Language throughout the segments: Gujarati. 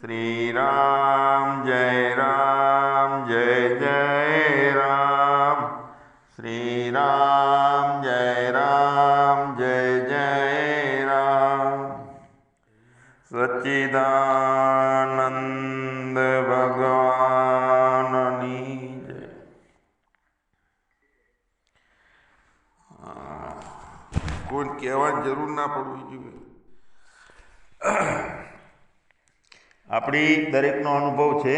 શ્રી રામ જય રામ, જય જય રામ. શ્રી રામ જય રામ, જય જય રામ. સચ્ચિદાનંદ ભગવાનની જય. કોઈ કહેવાની જરૂર ના પડવી જોઈએ આપણી દરેકનો અનુભવ છે,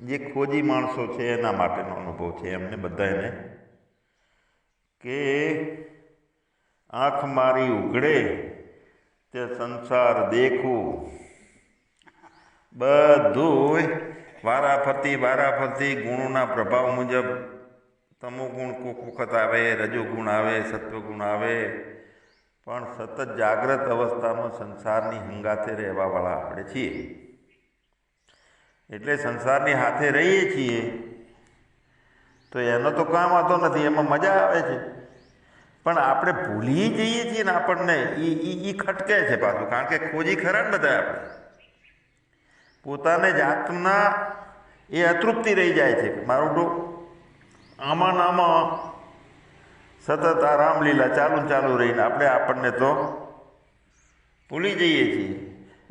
જે ખોજી માણસો છે એના માટેનો અનુભવ છે. એમને બધાને કે આંખ મારી ઉઘડે, તે સંસાર દેખું. બધું વારાફરતી વારાફરતી ગુણોના પ્રભાવ મુજબ તમો ગુણ કોક વખત આવે, રજોગુણ આવે, સત્વગુણ આવે, પણ સતત જાગ્રત અવસ્થામાં સંસારની હંગાતે રહેવાવાળા આપણે છીએ. એટલે સંસારની હાથે રહીએ છીએ. તો એનો તો કામ વાંધો નથી, એમાં મજા આવે છે. પણ આપણે ભૂલી જઈએ છીએ ને આપણને એ એ ખટકે છે પાછું, કારણ કે ખોજી ખરા ને બધા આપણે. પોતાને જાતના એ અતૃપ્તિ રહી જાય છે. મારું આમાં નામાં સતત આ રામલીલા ચાલુ ચાલુ રહીને આપણે આપણને તો ભૂલી જઈએ છીએ.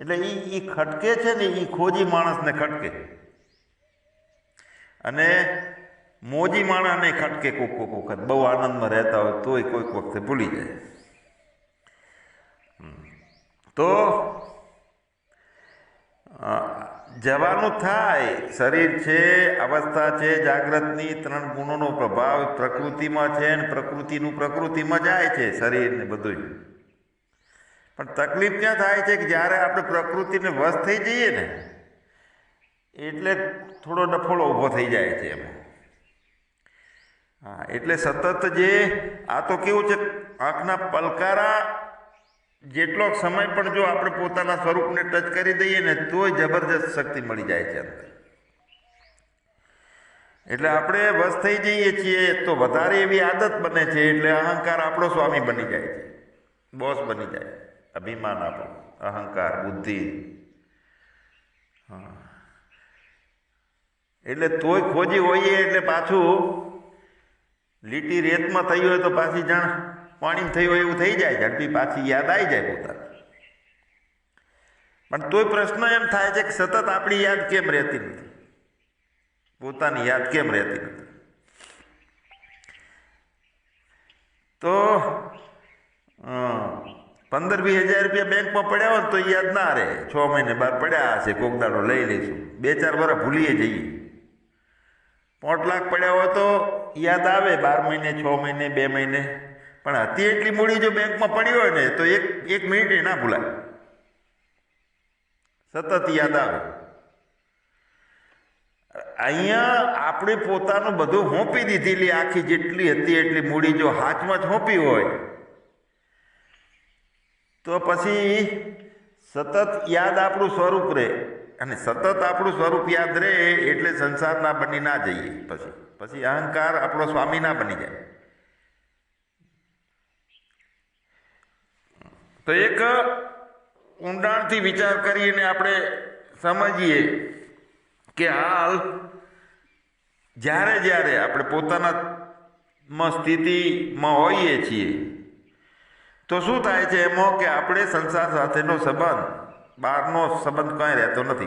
એટલે એ એ ખટકે છે ને એ ખોજી માણસને ખટકે. અને મોજી માણસને ખટકે કોક કોક વખત. બહુ આનંદમાં રહેતા હોય તોય કોઈક વખતે ભૂલી જાય. તો જવાનું થાય. શરીર છે, અવસ્થા છે, જાગ્રતની ત્રણ ગુણોનો પ્રભાવ પ્રકૃતિમાં છે ને પ્રકૃતિનું પ્રકૃતિમાં જાય છે શરીરને બધું બધું પણ તકલીફ ક્યાં થાય છે કે જ્યારે આપણે પ્રકૃતિને વશ થઈ જઈએ ને, એટલે થોડો ડફોળો ઊભો થઈ જાય છે એમાં. હા, એટલે સતત જે, આ તો કેવું છે, આંખના પલકારા જેટલો સમય પણ જો આપણે પોતાના સ્વરૂપને ટચ કરી દઈએ ને, તોય જબરજસ્ત શક્તિ મળી જાય છે અંદર. એટલે આપણે વશ થઈ જઈએ છીએ તો વધારે એવી આદત બને છે, એટલે અહંકાર આપણો સ્વામી બની જાય છે, બોસ બની જાય અભિમાન આપણું અહંકાર, બુદ્ધિ. એટલે તોય ખોજી હોઈએ એટલે પાછું લીટી રેતમાં થઈ હોય તો પાછી જાણ પાણીમાં થઈ હોય એવું થઈ જાય, ઝડપી પાછી યાદ આવી જાય પોતાને. પણ તોય પ્રશ્ન એમ થાય છે કે સતત આપણી યાદ કેમ રહેતી નથી? પોતાની યાદ કેમ રહેતી નથી? તો પંદર વીસ હજાર રૂપિયા બેંકમાં પડ્યા હોય તો યાદ ના રહે. છ મહિને બાર પડ્યા હશે કોક દાડો લઈ લઈશું. બે ચાર વાર ભૂલીએ જઈએ. પાંચ લાખ પડ્યા હોય તો યાદ આવે, બાર મહિને, છ મહિને, બે મહિને. પણ હતી એટલી મૂડી જો બેંકમાં પડી હોય ને, તો એક એક મિનિટે ના ભૂલાય. સતત યાદ આવે. અહીંયા આપણે પોતાનું બધું હોંપી દીધેલી, આખી જેટલી હતી એટલી મૂડી જો હાથમાં જ હોંપી હોય તો પછી સતત યાદ આપણું સ્વરૂપ રહે. અને સતત આપણું સ્વરૂપ યાદ રહે એટલે સંસારના બની ના જઈએ. પછી પછી અહંકાર આપણો સ્વામી ના બની જાય. તો એક ઊંડાણથી વિચાર કરીને આપણે સમજીએ કે હાલ જ્યારે જ્યારે આપણે પોતાના માં સ્થિતિમાં હોઈએ છીએ તો શું થાય છે એમાં કે આપણે સંસાર સાથેનો સંબંધ, બહારનો સંબંધ કાંઈ રહેતો નથી.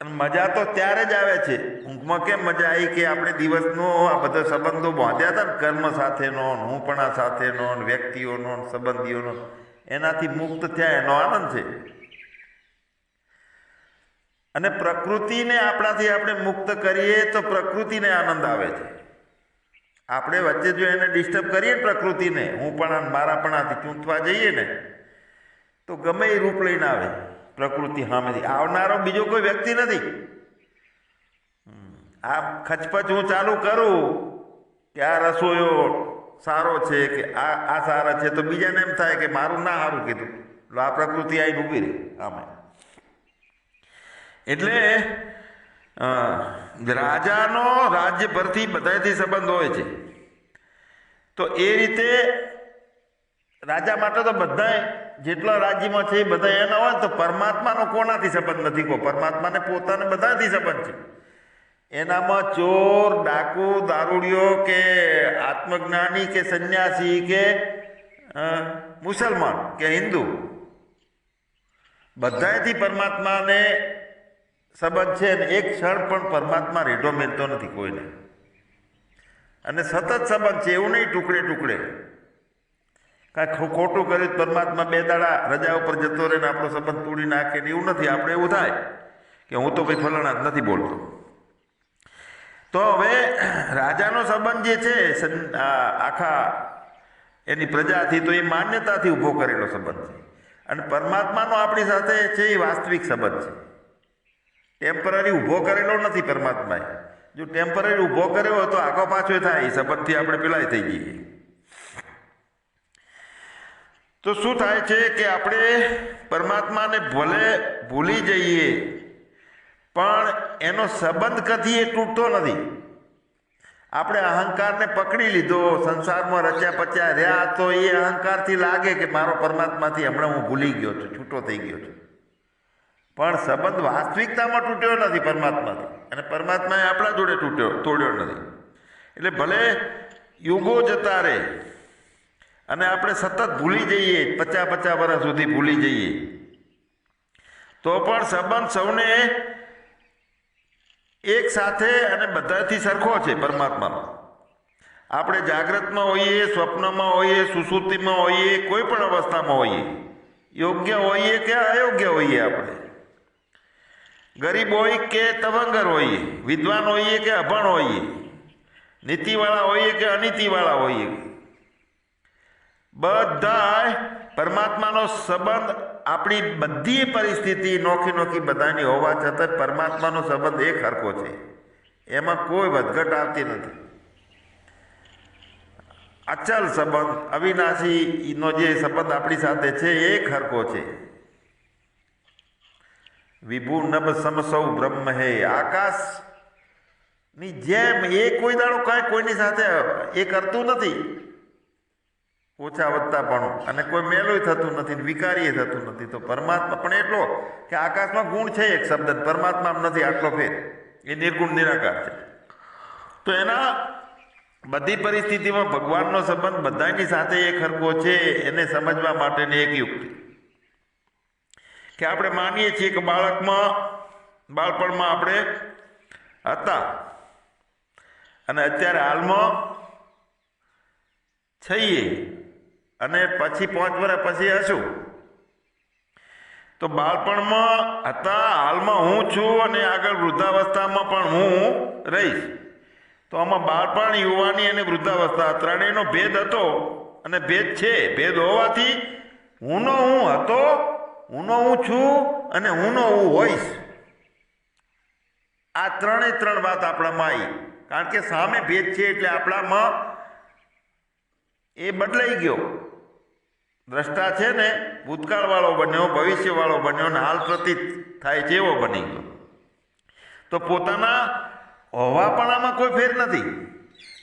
અને મજા તો ત્યારે જ આવે છે. ઊંઘમાં કેમ મજા આવી કે આપણે દિવસનો આ બધા સંબંધો બાંધ્યા હતા ને કર્મ સાથેનો હુંપણા સાથેનો વ્યક્તિઓનો સંબંધીઓનો એનાથી મુક્ત થયા એનો આનંદ છે. અને પ્રકૃતિને આપણાથી આપણે મુક્ત કરીએ તો પ્રકૃતિને આનંદ આવે છે. આપણે વચ્ચે જો એને ડિસ્ટર્બ કરીએ પ્રકૃતિને હું પણ મારા પણાથી ચૂંટવા જઈએ ને તો ગમે એ રૂપ લઈને આવે પ્રકૃતિ સામેથી. આવનારો બીજો કોઈ વ્યક્તિ નથી. આ ખચપચ હું ચાલુ કરું કે આ રસોયો સારો છે કે આ આ સારા છે તો બીજાને એમ થાય કે મારું ના સારું કીધું. એટલે આ પ્રકૃતિ આવીને ઊભી રહી. આમે એટલે અ, રાજાનો રાજ્ય પરથી બધાથી સંબંધ હોય છે. તો એ રીતે રાજા માટે તો બધાય જેટલા રાજ્યમાં છે એ બધા એના હોય તો પરમાત્માનો કોનાથી સંબંધ નથી? કહો પરમાત્માને પોતાને બધાથી સંબંધ છે. એનામાં ચોર, ડાકુ, દારૂડિયો કે આત્મજ્ઞાની કે સંન્યાસી કે મુસલમાન કે હિન્દુ, બધાયથી પરમાત્માને સંબંધ છે અને એક ક્ષણ પણ પરમાત્મા રેઢો મેળતો નથી કોઈને. અને સતત સંબંધ છે, એવું નહીં ટુકડે ટુકડે. કાંઈ ખોટું કર્યું પરમાત્મા બે દાડા રજા ઉપર જતો રહે ને આપણો સંબંધ તોડી નાખે ને એવું નથી. આપણે એવું થાય કે હું તો ભાઈ ફલાણા જ નથી બોલતો. તો હવે રાજાનો સંબંધ જે છે આખા એની પ્રજાથી તો એ માન્યતાથી ઊભો કરેલો સંબંધ છે. અને પરમાત્માનો આપણી સાથે છે એ વાસ્તવિક સંબંધ છે. ટેમ્પરરી ઊભો કરેલો નથી પરમાત્માએ. જો ટેમ્પરરી ઊભો કર્યો હોય તો આગો પાછો થાય, એ સંબંધથી આપણે પેલાય થઈ જઈએ. તો શું થાય છે કે આપણે પરમાત્માને ભલે ભૂલી જઈએ, પણ એનો સંબંધ કદી એ તૂટતો નથી. આપણે અહંકારને પકડી લીધો, સંસારમાં રચ્યા પચ્યા રહ્યા, તો એ અહંકારથી લાગે કે મારો પરમાત્માથી હમણાં હું ભૂલી ગયો છું, છૂટો થઈ ગયો છું. પણ સંબંધ વાસ્તવિકતામાં તૂટ્યો નથી પરમાત્માથી. અને પરમાત્માએ આપણા જોડે તૂટ્યો, તોડ્યો નથી. એટલે ભલે યુગો જતા રહે, અને આપણે સતત ભૂલી જઈએ, પચાસ પચાસ વર્ષ સુધી ભૂલી જઈએ, તો પણ સંબંધ સૌને એક સાથે અને બધાથી સરખો છે પરમાત્માનો. આપણે જાગ્રતમાં હોઈએ, સ્વપ્નમાં હોઈએ સુસુતિમાં હોઈએ, કોઈ પણ અવસ્થામાં હોઈએ, યોગ્ય હોઈએ કે અયોગ્ય હોઈએ આપણે. ગરીબ હોય કે તવંગર હોઈએ વિદ્વાન હોઈએ કે અભણ હોઈએ નીતિવાળા હોઈએ કે અનીતિવાળા હોઈએ બધા પરમાત્માનો સંબંધ આપણી બધી પરિસ્થિતિ નોખી નોખી બધાની હોવા છતાં પરમાત્માનો સંબંધ એક હરખો છે. એમાં કોઈ વધઘટ આવતી નથી. અચલ સંબંધ, અવિનાશીનો જે સંબંધ આપણી સાથે છે એક હરખો છે. વિભુ નભ સમ બ્રહ્મ હે આકાશ. ની જેમ એ કોઈ દાડો કાંઈ કોઈની સાથે એ કરતું નથી. ઓછા વધતા પણ. અને કોઈ મેલોય થતું નથી વિકારીય થતું નથી. તો પરમાત્મા પણ એટલો કે આકાશમાં ગુણ છે એક શબ્દ પરમાત્મા નથી, આટલો ફેર. એ નિર્ગુણ નિરાકાર છે. તો એના બધી પરિસ્થિતિમાં ભગવાનનો સંબંધ બધાની સાથે એક હરખો છે, એને સમજવા માટેની એક યુક્તિ. કે આપણે માનીએ છીએ કે બાળકમાં, બાળપણમાં આપણે હતા. અને અત્યારે હાલમાં છીએ. અને પછી પાંચ વર્ષ પછી હશું. તો બાળપણમાં હતા, હાલમાં હું છું અને આગળ વૃદ્ધાવસ્થામાં પણ હું રહીશ. તો આમાં બાળપણ, યુવાની અને વૃદ્ધાવસ્થા ત્રણેયનો ભેદ હતો. અને ભેદ છે. ભેદ હોવાથી હુંનો હું હતો હુંનો હું છું અને હુંનો હું હોઈશ. આ ત્રણે ત્રણ વાત આપણામાં આવી. કારણ કે સામે ભેદ છે એટલે આપણામાં એ બદલાઈ ગયો. દ્રષ્ટા છે ને, ભૂતકાળવાળો બન્યો, ભવિષ્યવાળો બન્યો ને હાલ પ્રતીત થાય છે એવો બની ગયો. તો પોતાના હોવાપણામાં કોઈ ફેર નથી.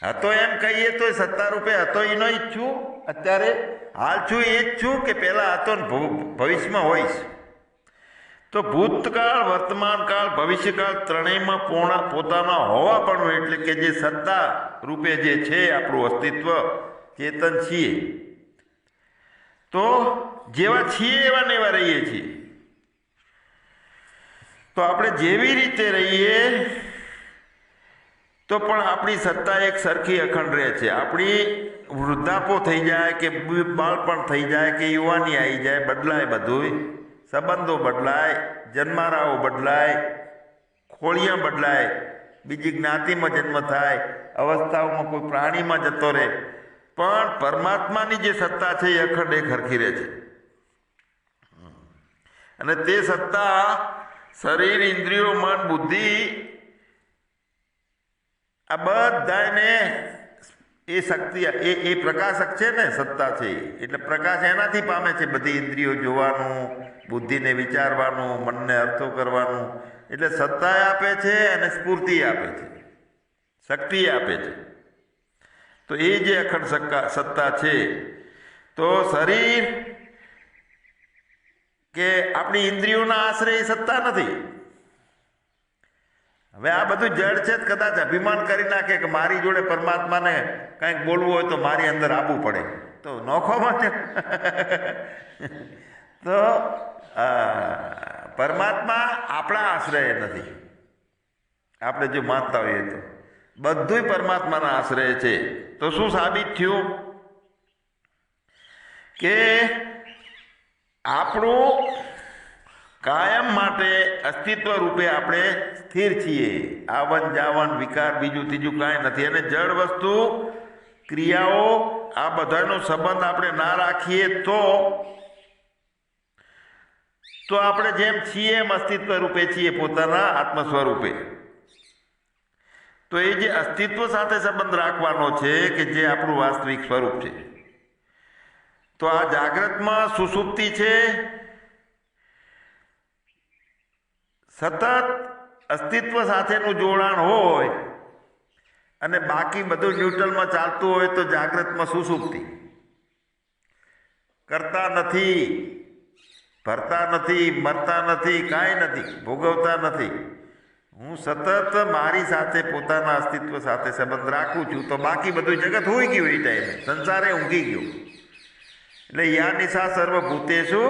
હતો એમ કહીએ તો સત્તા રૂપે હતો એનો જ છું. અત્યારે હાલ છું એ જ છું કે પહેલાં હતો ને ભવ- ભવિષ્યમાં હોઈશ. તો ભૂતકાળ, વર્તમાનકાળ, ભવિષ્યકાળ ત્રણેયમાં પૂર્ણ પોતાના હોવા પણ એટલે કે જે સત્તા રૂપે જે છે આપણું અસ્તિત્વ ચેતન છીએ. તો જેવા છીએ એવા ને એવા રહીએ છીએ. તો આપણે જેવી રીતે રહીએ તો પણ આપણી સત્તા એક સરખી અખંડ રહે છે. આપણી વૃદ્ધાપો થઈ જાય કે બાળપણ થઈ જાય કે યુવાની આવી જાય, બદલાય બધું સંબંધો બદલાય, જન્મારાઓ બદલાય, ખોળિયા બદલાય, બીજી જ્ઞાતિમાં જન્મ થાય, અવસ્થાઓમાં કોઈ પ્રાણીમાં જતો રહે. પણ પરમાત્માની જે સત્તા છે એ અખંડ એક ખરખી રહે છે. અને તે સત્તા શરીર, ઇન્દ્રિયો, મન, બુદ્ધિ આ બધાને એ શક્તિ, એ એ પ્રકાશક છે ને સત્તા છે એટલે પ્રકાશ એનાથી પામે છે, બધી ઇન્દ્રિયો જોવાનું, બુદ્ધિને વિચારવાનું, મનને અર્થો કરવાનું. એટલે સત્તા આપે છે અને સ્ફૂર્તિ આપે છે. શક્તિ આપે છે. તો એ જે અખંડ સત્તા સત્તા છે, તો શરીર કે આપણી ઇન્દ્રિયોના આશરે એ સત્તા નથી. હવે આ બધું જડ છે કદાચ અભિમાન કરી નાખે કે મારી જોડે પરમાત્માને કંઈક બોલવું હોય તો મારી અંદર આપવું પડે. તો નોખો માટે તો પરમાત્મા આપણા આશ્રય નથી. આપણે જો માનતા હોઈએ તો. બધુંય પરમાત્માના આશ્રય છે. તો શું સાબિત થયું? કે આપણું કાયમ માટે અસ્તિત્વ રૂપે આપણે સ્થિર છીએ. આવન જાવન, વિકાર, બીજું, ત્રીજું કાંઈ નથી. અને જળ વસ્તુ, ક્રિયાઓ, આ બધાનો સંબંધ આપણે ના રાખીએ તો તો આપણે જેમ છીએ એમ અસ્તિત્વ રૂપે છીએ પોતાના આત્મ સ્વરૂપે તો એ જે અસ્તિત્વ સાથે સંબંધ રાખવાનો છે કે જે આપણું વાસ્તવિક સ્વરૂપ છે. તો આ જાગ્રતમાં સુસુપ્તિ છે સતત અસ્તિત્વ સાથેનું જોડાણ હોય અને બાકી બધું ન્યુટ્રલમાં ચાલતું હોય તો જાગ્રતમાં સુસુપ્તિ કરતા નથી ભરતા નથી, મરતા નથી, કાંઈ નથી, ભોગવતા નથી. હું સતત મારી સાથે પોતાના અસ્તિત્વ સાથે સંબંધ રાખું છું તો બાકી બધું જગત હોઈ ગયું એ ટાઈમે સંસારે ઊંઘી ગયું. એટલે યા નિશા સર્વભૂતેશુ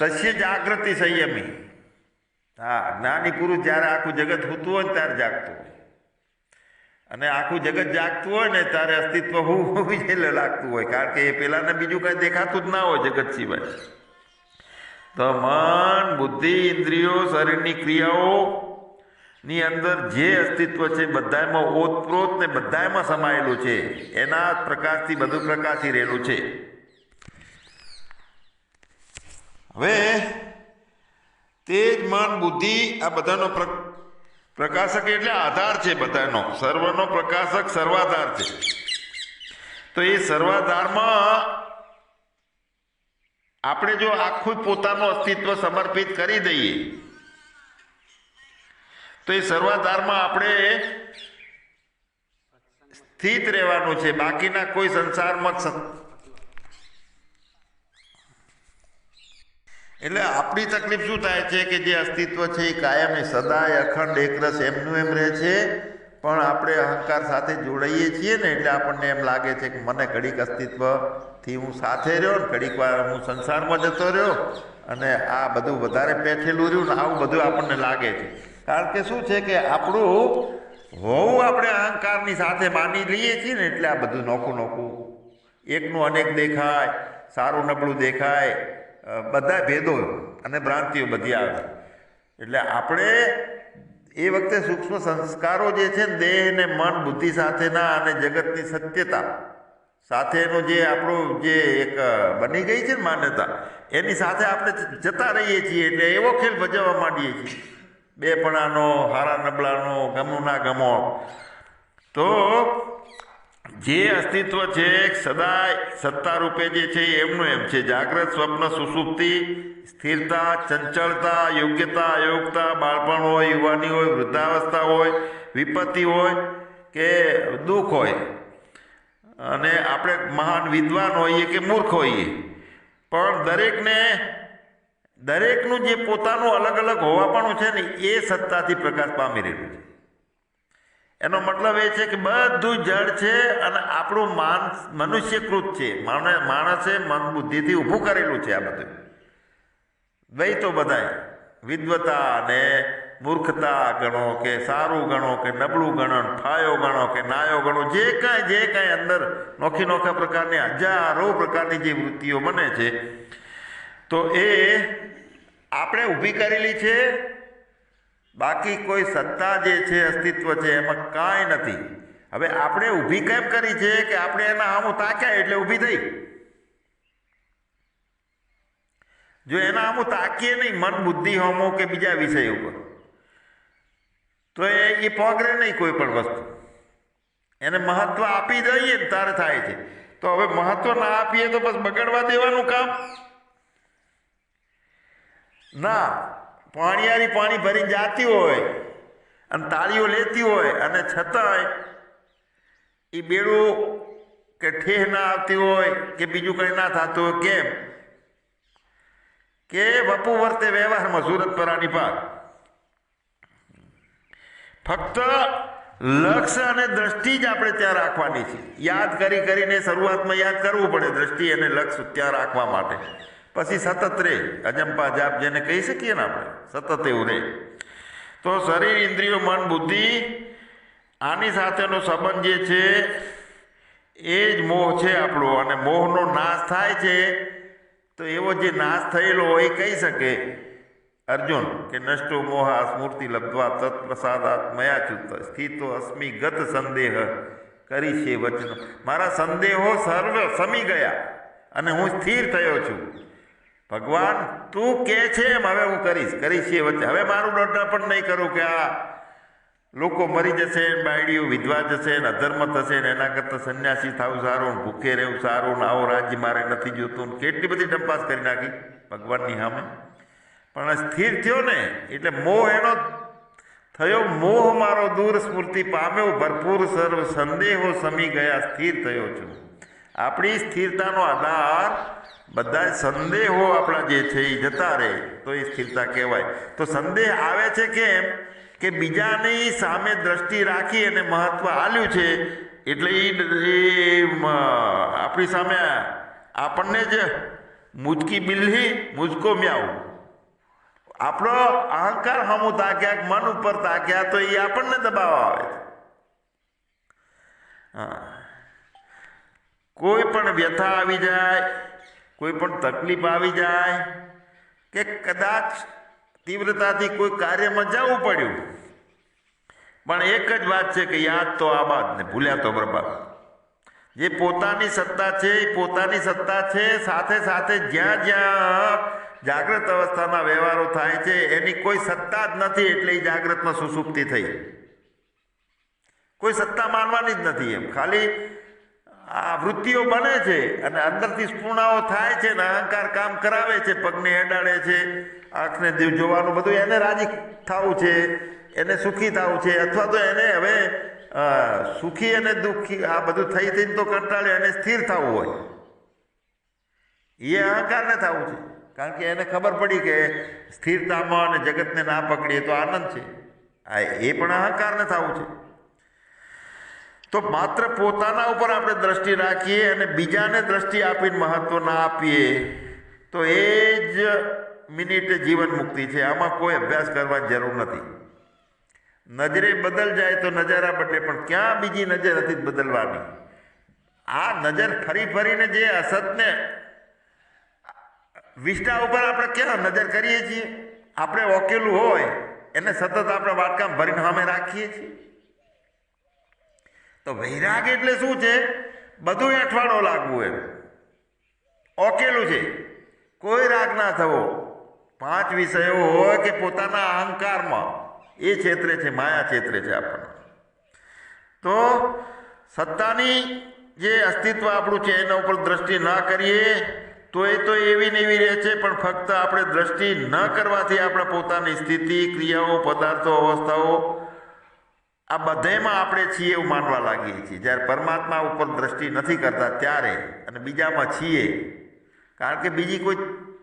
તસ્ય જાગૃતિ સંયમી. હા, જ્ઞાની પુરુષ જ્યારે આખું જગત હોતું હોય ત્યારે જાગતું હોય. અને આખું જગત જાગતું હોય ને ત્યારે અસ્તિત્વ હોવી એટલે લાગતું હોય, કારણ કે એ પહેલાંને બીજું કાંઈ દેખાતું જ ના હોય જગત સિવાય. તો મન, બુદ્ધિ, ઇન્દ્રિયો, શરીરની ક્રિયાઓ ની અંદર જે અસ્તિત્વ છે બધામાં ઓતપ્રોત ને બધામાં સમાયેલું છે. એના પ્રકાશથી બધું પ્રકાશી રહેલું છે. હવે તે જ મન, બુદ્ધિ, આ બધાનો પ્ર- પ્રકાશક એટલે આધાર છે બધાનો. સર્વનો પ્રકાશક સર્વાધાર છે. તો એ સર્વાધારમાં આપણે જો આખું પોતાનું અસ્તિત્વ સમર્પિત કરી દઈએ, તો એ સર્વાધારમાં આપણે સ્થિત રહેવાનું છે. બાકીના કોઈ સંસારમાં એટલે આપણી તકલીફ શું થાય છે કે જે અસ્તિત્વ છે એ કાયમી સદાય અખંડ એકરસ એમનું એમ રહે છે. પણ આપણે અહંકાર સાથે જોડાઈએ છીએ ને એટલે આપણને એમ લાગે છે કે મને ઘડીક અસ્તિત્વથી હું સાથે રહ્યો ને ઘડીક વાર હું સંસારમાં જતો રહ્યો અને આ બધું વધારે પેઠેલું રહ્યું ને આવું બધું આપણને લાગે છે. કારણ કે શું છે કે આપણું હોવું આપણે અહંકારની સાથે માની લઈએ છીએ ને એટલે આ બધું નોખું નોખું. એકનું અનેક દેખાય, સારું નબળું દેખાય બધા ભેદો અને ભ્રાંતિઓ બધી આવે. એટલે આપણે એ વખતે સૂક્ષ્મ સંસ્કારો જે છે ને, દેહ ને મન, બુદ્ધિ સાથેના અને જગતની સત્યતા સાથેનું જે આપણું જે એક બની ગઈ છે ને માન્યતા, એની સાથે આપણે જતા રહીએ છીએ એટલે એવો ખેલ ભજવવા માંડીએ છીએ. બેપણાનો, હારા નબળાનો ગમો ના ગમો. તો જે અસ્તિત્વ છે, સદાય સત્તા રૂપે જે છે, એમનું એમ છે. જાગ્રત સ્વપ્ન સુસુપ્તિ, સ્થિરતા, ચંચળતા, યોગ્યતા, અયોગ્યતા, બાળપણ હોય, યુવાની હોય, વૃદ્ધાવસ્થા હોય, વિપત્તિ હોય કે દુઃખ હોય. અને આપણે મહાન વિદ્વાન હોઈએ કે મૂર્ખ હોઈએ. પણ દરેકને, દરેકનું જે પોતાનું અલગ અલગ હોવાપણું છે ને, એ સત્તાથી પ્રકાશ પામી રહેલું છે. એનો મતલબ એ છે કે બધું જડ છે અને આપણું માન મનુષ્યકૃત છે. માણ- માણસે મન બુદ્ધિથી ઊભું કરેલું છે આ બધું. દ્વૈતો બધાય. વિદ્વતા ને મૂર્ખતા ગણો કે સારું ગણો કે નબળું ગણો ફાયો ગણો કે નાયો ગણો, જે કાંઈ જે કાંઈ અંદર નોખી નોખા પ્રકારની, હજારો પ્રકારની જે વૃત્તિઓ બને છે, તો એ આપણે ઊભી કરેલી છે બાકી કોઈ સત્તા જે છે, અસ્તિત્વ છે, એમાં કાંઈ નથી. હવે આપણે ઊભી કેમ કરી છે કે આપણે એના આમું તાક્યા એટલે ઊભી થઈ? જો એના આમ તાકીએ નહીં, મન બુદ્ધિ હોમો કે બીજા વિષય ઉપર? તો એ એ પોગરે નહીં કોઈ પણ વસ્તુ. એને મહત્વ આપી દઈએ ને તારે થાય છે. તો હવે મહત્વ ના આપીએ તો બસ બગડવા દેવાનું કામ. ના પાણીયારી પાણી ભરીને જાતી હોય અને તાળીઓ લેતી હોય અને છતાંય એ બેડું કે ઠેહ ના આવતી હોય કે બીજું કંઈ ના થતું હોય, કેમ? કે બપુ વર્તે વ્યવહારમાં સુરત પરાની પાક ફક્ત લક્ષ્ય અને દ્રષ્ટિ જ આપણે ત્યાં રાખવાની છે. યાદ કરી કરીને શરૂઆતમાં યાદ કરવું પડે દ્રષ્ટિ અને લક્ષ્ય ત્યાં રાખવા માટે. પછી સતત રે. અજંપા જાપ જેને કહી શકીએ ને આપણે. સતત એવું રે. તો શરીર, ઇન્દ્રિયો, મન, બુદ્ધિ, આની સાથેનો સંબંધ જે છે, એ જ મોહ છે આપણો. અને મોહનો નાશ થાય છે, તો એવો જે નાશ થયેલો હોય એ કહી શકે. અર્જુન, કે નષ્ટો મોહ સ્મૃતિ લબ્ધવા તત્પ્રસાદાત મયાચ્યુત સ્થિતો અસ્મિ ગત સંદેહ કરી છે વચન. મારા સંદેહો સર્વ સમી ગયા અને હું સ્થિર થયો છું. ભગવાન, તું કે છે એમ હવે હું કરીશ કરીશ એ વચ્ચે. હવે મારું ડોટા પણ નહીં કરું કે આ લોકો મરી જશે, બાયડીઓ વિધવા જશે, ને અધર્મ થશે, ને એના કરતાં સંન્યાસી થવું સારું, ને ભૂખે રહેવું સારું, ને આવો રાજ્ય મારે નથી જોતું કેટલી બધી ટંપાસ કરી નાખી ભગવાનની સામે. પણ સ્થિર થયો ને, એટલે મોહ એનો થયો, મોહ મારો દૂર સ્મૃતિ પામ્યો, ભરપૂર સર્વ સંદેહો સમી ગયા, સ્થિર થયો છું. આપણી સ્થિરતાનો આધાર બધા સંદેહો આપણા જે છે એ જતા રહે, તો એ સ્થિરતા કહેવાય. તો સંદેહ આવે છે કેમ? કે બીજાની સામે દ્રષ્ટિ રાખી અને મહત્વ આલ્યું છે, એટલે એ આપણી સામે આપણને જ મુજકી બિલ્હી, મુજકો મ્યાવું આપણો અહંકાર હમું તાક્યા મન ઉપર તાક્યા, તો એ આપણને દબાવ આવે હા. કોઈ પણ વ્યથા આવી જાય કોઈ પણ તકલીફ આવી જાય કે કદાચ તીવ્રતાથી કોઈ કાર્યમાં જવું પડ્યું. પણ એક જ વાત છે કે યાદ તો આબાદ ને ભૂલ્યા તો બરબાદ જે પોતાની સત્તા છે એ પોતાની સત્તા છે, સાથે સાથે જ્યાં જ્યાં જાગ્રત અવસ્થાના વ્યવહારો થાય છે, એની કોઈ સત્તા જ નથી એટલે એ જાગ્રતમાં સુસુપ્તિ થઈ. કોઈ સત્તા માનવાની જ નથી એમ. ખાલી આ વૃત્તિઓ બને છે અને અંદરથી સ્પૂર્ણાઓ થાય છે ને અહંકાર કામ કરાવે છે, પગને અડાડે છે, આંખને દીવ જોવાનું બધું એને રાજી થવું છે, એને સુખી થવું છે, અથવા તો એને હવે સુખી અને દુઃખી આ બધું થઈ થઈને તો કંટાળે એને સ્થિર થવું હોય. એ અહંકારને થવું છે. કારણ કે એને ખબર પડી કે સ્થિરતામાં અને જગતને ના પકડીએ તો આનંદ છે. આ એ પણ અહંકારને થવું છે. તો માત્ર પોતાના ઉપર આપણે દ્રષ્ટિ રાખીએ અને બીજાને દ્રષ્ટિ આપીને મહત્વ ના આપીએ, તો એ જ મિનિટે જીવન મુક્તિ છે. આમાં કોઈ અભ્યાસ કરવાની જરૂર નથી. નજરે બદલ જાય તો નજારા બદલે, પણ ક્યાં બીજી નજર હતી બદલવાની? આ નજર ફરી ફરીને જે અસતને વિષ્ટા ઉપર આપણે ક્યાં નજર કરીએ છીએ? આપણે ઓકેલું હોય, એને સતત આપણે વાટકામ ભરીને સામે રાખીએ છીએ. તો વૈરાગ એટલે શું છે? બધું અઠવાડો લાગવું એમ. ઓકેલું છે. કોઈ રાગ ના થવો. પાંચ વિષયો હોય કે પોતાના અહંકારમાં. એ ક્ષેત્રે છે, માયા ક્ષેત્રે છે આપણને. તો સત્તાની જે અસ્તિત્વ આપણું છે, એના ઉપર દ્રષ્ટિ ના કરીએ, તો એ તો એવી ને એવી રહે છે, પણ ફક્ત આપણે દ્રષ્ટિ ન કરવાથી આપણે પોતાની સ્થિતિ, ક્રિયાઓ, પદાર્થો, અવસ્થાઓ આ બધામાં આપણે છીએ એવું માનવા લાગીએ છીએ. જ્યારે પરમાત્મા ઉપર દ્રષ્ટિ નથી કરતા ત્યારે અને બીજામાં છીએ. કારણ કે બીજી કોઈ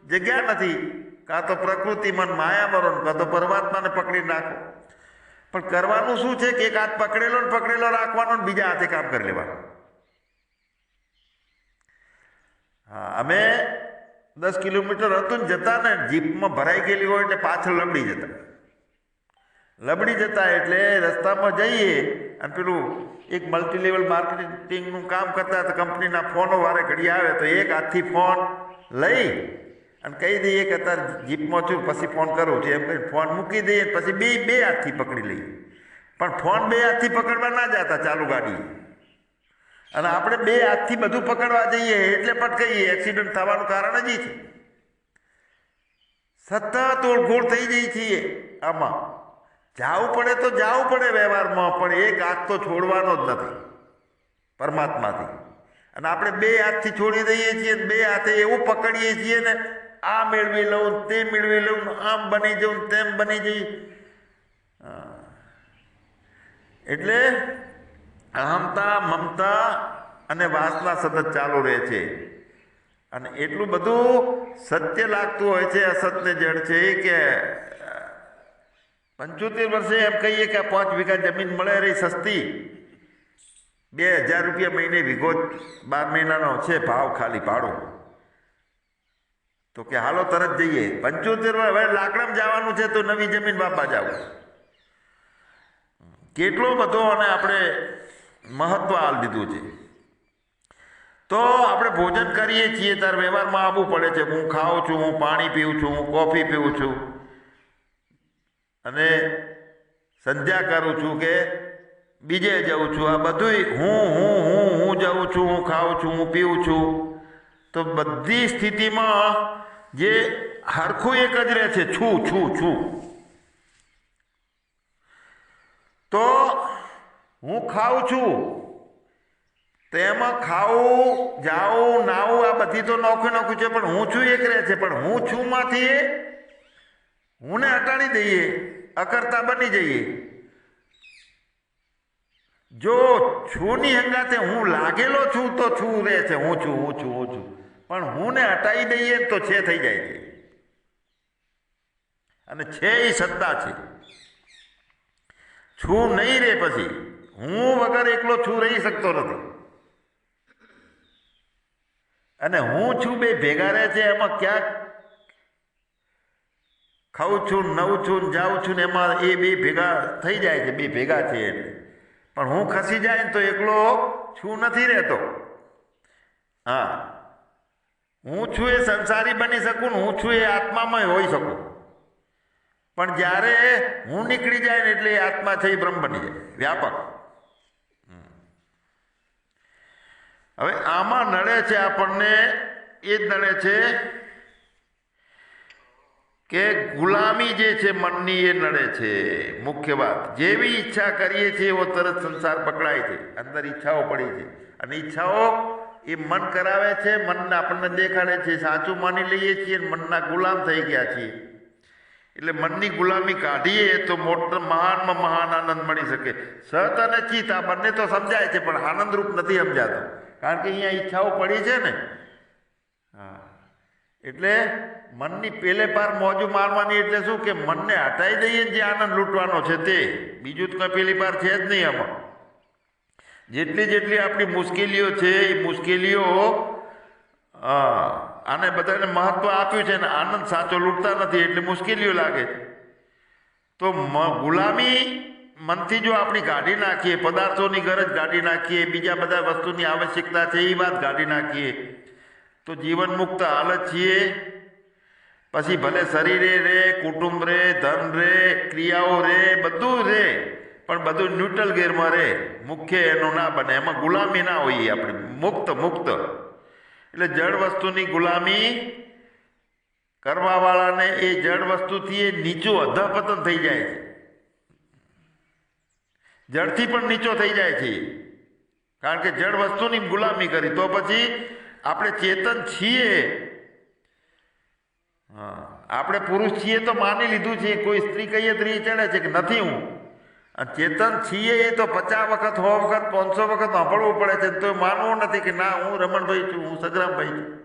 જગ્યા નથી. કાં તો પ્રકૃતિ મન માયા મરો કાં તો પરમાત્માને પકડી નાખો. પણ કરવાનું શું છે કે એક હાથ પકડેલો ને પકડેલો રાખવાનો ને બીજા હાથે કામ કરી લેવાનું. હા, અમે દસ કિલોમીટર હતું ને જતા ને, જીપમાં ભરાઈ ગયેલી હોય એટલે પાછળ લબડી જતા. લબડી જતા એટલે રસ્તામાં જઈએ અને પેલું એક મલ્ટીલેવલ માર્કેટિંગનું કામ કરતા તો કંપનીના ફોનો વારે ઘડી આવે તો એક હાથથી ફોન લઈ અને કહી દઈએ કે અત્યારે જીપમાં છું, પછી ફોન કરું છું. એમ કરી ફોન મૂકી દઈએ પછી બે બે હાથથી પકડી લઈએ. પણ ફોન બે હાથથી પકડવા ના જતા ચાલુ ગાડી. અને આપણે બે હાથથી બધું પકડવા જઈએ એટલે પટકાઈએ એક્સિડન્ટ થવાનું કારણ જ છે. સતત ઓળખોળ થઈ જઈએ છીએ. આમાં જાવું પડે તો જાવું પડે વ્યવહારમાં, પણ એક હાથ તો છોડવાનો જ નથી પરમાત્માથી. અને આપણે બે હાથથી છોડી દઈએ છીએ, બે હાથે એવું પકડીએ છીએ ને, આ મેળવી લઉં, તે મેળવી લઉં, આમ બની જઉં, તેમ બની જઈ. એટલે અહમતા મમતા અને વાસના સતત ચાલુ રહે છે. અને એટલું બધું સત્ય લાગતું હોય છે અસત્ય જડ છે કે પંચોતેર વર્ષે એમ કહીએ કે પાંચ વીઘા જમીન મળે રહી સસ્તી. બે હજાર રૂપિયા મહિને વીઘો બાર મહિનાનો છે ભાવ ખાલી ભાડો. તો કે હાલો તરત જઈએ. પંચોતેર હવે લાકડામાં જવાનું છે તો નવી જમીન બાપા જાવ કેટલો બધો અને આપણે મહત્વ આલ દીધું છે. તો આપણે ભોજન કરીએ છીએ ત્યારે વ્યવહારમાં આવવું પડે છે. હું ખાઉં છું, હું પાણી પીઉં છું, હું કોફી પીઉં છું. અને સંધ્યા કરું છું કે બીજે જઉં છું. આ બધુંય હું હું હું હું જાઉં છું, હું ખાઉં છું, હું પીઉં છું. તો બધી સ્થિતિમાં જે હરખું એક જ રહે છે, છું છું છું. તો હું ખાઉં છું. તો એમાં ખાવું, જાવું, નાવું આ બધી તો નોખું નોખું છે, પણ હું છું એક રહે છે. પણ હું છું માંથી હુંને હટાડી દઈએ, અકર્તા બની જઈએ. જો છુંની હંગાતે હું લાગેલો છું તો છું રહે છે, હું છું હું છું હું છું. પણ હું ને હટાવી દઈએ તો છે થઈ જાય છે. અને છે એ સત્તા છે. છું નહીં રહે પછી, હું વગર એકલો છું રહી શકતો નથી. અને હું છું બે ભેગા રહે છે, એમાં ક્યાંક ખાઉં છું નવું છું જાઉં છું ને એમાં એ બે ભેગા થઈ જાય છે, બે ભેગા છે એટલે પણ હું ખસી જાય ને તો એકલો છું નથી રહેતો. હા. હું છું એ સંસારી બની શકું ને હું છું એ આત્મામાં હોઈ શકું. પણ જ્યારે હું નીકળી જાય ને એટલે એ આત્મા છે એ બ્રહ્મ બની જાય, વ્યાપક. હવે આમાં નડે છે આપણને, એ જ નડે છે કે ગુલામી જે છે મનની એ નડે છે. મુખ્ય વાત, જેવી ઈચ્છા કરીએ છીએ એવો તરત સંસાર પકડાય છે. અંદર ઈચ્છાઓ પડી છે. અને ઈચ્છાઓ એ મન કરાવે છે, મનને આપણને દેખાડે છે. સાચું માની લઈએ છીએ મનના ગુલામ થઈ ગયા છીએ. એટલે મનની ગુલામી કાઢીએ તો મોટો, મહાનમાં મહાન આનંદ મળી શકે. સત અને ચિત્ત આ બંને તો સમજાય છે, પણ આનંદરૂપ નથી સમજાતો. કારણ કે અહીંયા ઈચ્છાઓ પડી છે ને. હા. એટલે મનની પેલે પાર મોજું મારવાની એટલે શું કે મનને હટાઈ દઈએ જે આનંદ લૂંટવાનો છે તે. બીજું તો કંઈ પેલી પાર છે જ નહીં આમાં. જેટલી જેટલી આપણી મુશ્કેલીઓ છે, એ મુશ્કેલીઓ આને બધાને મહત્ત્વ આપ્યું છે ને આનંદ સાચો લૂંટતા નથી, એટલે મુશ્કેલીઓ લાગે છે. તો ગુલામી મનથી જો આપણી કાઢી નાખીએ, પદાર્થોની ગરજ કાઢી નાખીએ, બીજા બધા વસ્તુની આવશ્યકતા છે, એ વાત કાઢી નાખીએ તો જીવન મુક્ત હાલત છીએ. પછી ભલે શરીરે રે, કુટુંબ રે, ધન રે, ક્રિયાઓ રે, બધું રે, પણ બધું ન્યુટ્રલ ગેરમાં રે. મુખ્ય એનું ના બને. એમાં ગુલામી ના હોઈએ આપણે. મુક્ત મુક્ત. એટલે જળ વસ્તુની ગુલામી કરવાવાળાને એ જળ વસ્તુથી એ નીચું અધપતન થઈ જાય છે. જળથી પણ નીચો થઈ જાય છે. કારણ કે જળ વસ્તુની ગુલામી કરી. તો પછી આપણે ચેતન છીએ. હા, આપણે પુરુષ છીએ તો માની લીધું છે, કોઈ સ્ત્રી કહીએ તો ચડે છે કે નથી હું. ચેતન છીએ એ તો પચાસ વખત, સો વખત, પાંચસો વખત સાંભળવું પડે છે, તો માનવું નથી કે ના, હું રમણભાઈ છું, હું સગરામભાઈ છું.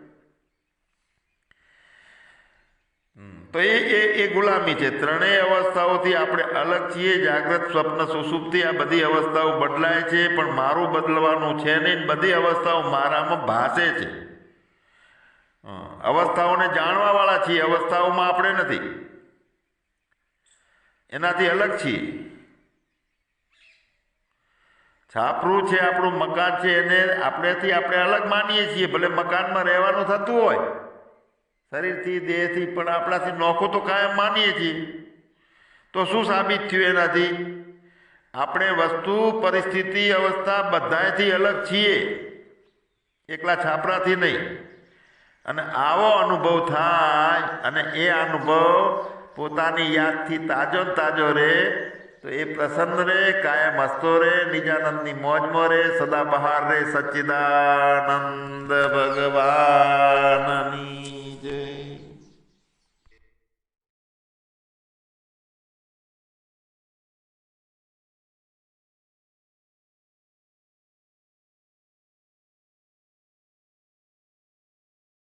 તો એ એ એ ગુલામી છે. ત્રણેય અવસ્થાઓથી આપણે અલગ છીએ, જાગ્રત સ્વપ્ન સુસુપ્તિ, આ બધી અવસ્થાઓ બદલાય છે, પણ મારું બદલવાનું છે નહીં, બધી અવસ્થાઓ મારામાં ભાસે છે. અવસ્થાઓને જાણવાવાળા છીએ, અવસ્થાઓમાં આપણે નથી. એનાથી અલગ છીએ. છાપરું છે, આપણું મકાન છે, એને આપણેથી આપણે અલગ માનીએ છીએ, ભલે મકાનમાં રહેવાનું થતું હોય. શરીરથી, દેહથી, પણ આપણાથી નોખો તો કાયમ માનીએ છીએ. તો શું સાબિત થયું એનાથી? આપણે વસ્તુ, પરિસ્થિતિ, અવસ્થા બધાથી અલગ છીએ. એકલા છાપરાથી નહીં. અને આવો અનુભવ થાય અને એ અનુભવ પોતાની યાદથી તાજો તાજો રહે, તો એ પ્રસન્ન રહે, કાયમ હસતો રહે, નિજાનંદની મોજમાં રહે, સદાબહાર રહે સચ્ચિદાનંદ ભગવાનની.